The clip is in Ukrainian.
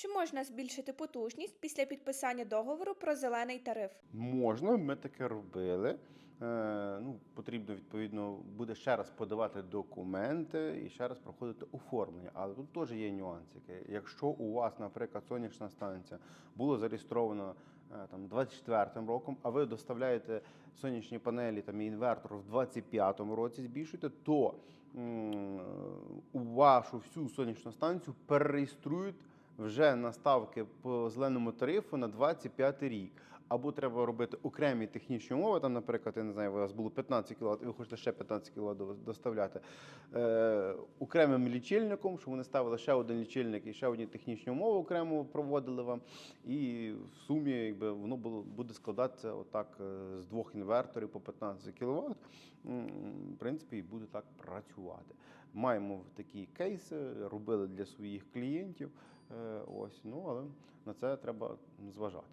Чи можна збільшити потужність після підписання договору про зелений тариф? Можна, ми таке робили. Е, ну, потрібно, відповідно, буде ще раз подавати документи і ще раз проходити оформлення. Але тут теж є нюансики. Якщо у вас, наприклад, сонячна станція була зареєстрована е, там 24-м роком, а ви доставляєте сонячні панелі там і інвертор в 25-му році, збільшуєте, то м, у вашу всю сонячну станцію перереєструють вже на ставки по зеленому тарифу на 25 рік. Або треба робити окремі технічні умови. Там, наприклад, я не знаю, у вас було 15 кВт, і ви хочете ще 15 кВт доставляти е, окремим лічильником, щоб вони ставили ще один лічильник і ще одні технічні умови окремо проводили вам. І в сумі якби, воно було, буде складатися отак е, з двох інверторів по 15 кВт. В принципі, і буде так працювати. Маємо такі кейси, робили для своїх клієнтів. Е, Ось, ну але на це треба зважати.